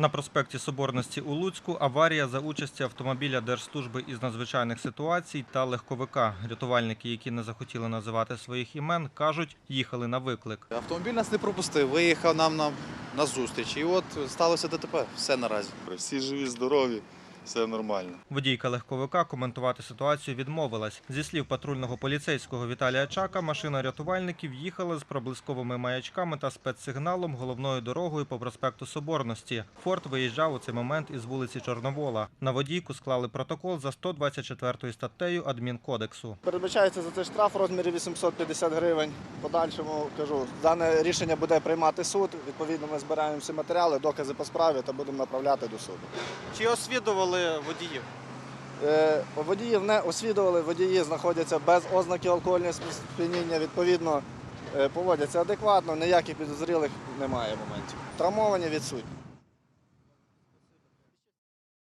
На проспекті Соборності у Луцьку аварія за участі автомобіля Держслужби із надзвичайних ситуацій та легковика. Рятувальники, які не захотіли називати своїх імен, кажуть, їхали на виклик. Автомобіль нас не пропустив, виїхав нам на, на зустріч. І от сталося ДТП. Все наразі. Всі живі, здорові, все нормально. Водійка легковика коментувати ситуацію відмовилась. Зі слів патрульного поліцейського Віталія Чака, машина рятувальників їхала з проблисковими маячками та спецсигналом головною дорогою по проспекту Соборності. Форд виїжджав у цей момент із вулиці Чорновола. На водійку склали протокол за 124 статтею адмінкодексу. Передбачається за це штраф у розмірі 850 гривень. Подальшому кажу, дане рішення буде приймати суд. Відповідно, ми збираємо всі матеріали, докази по справі та будемо направляти до суду. Чи освідували водіїв? Е, Водіїв не освідували, водії знаходяться без ознаків алкогольного сп'яніння, відповідно, е, поводяться адекватно, ніяких підозрілих немає моментів. Травмовані відсутні.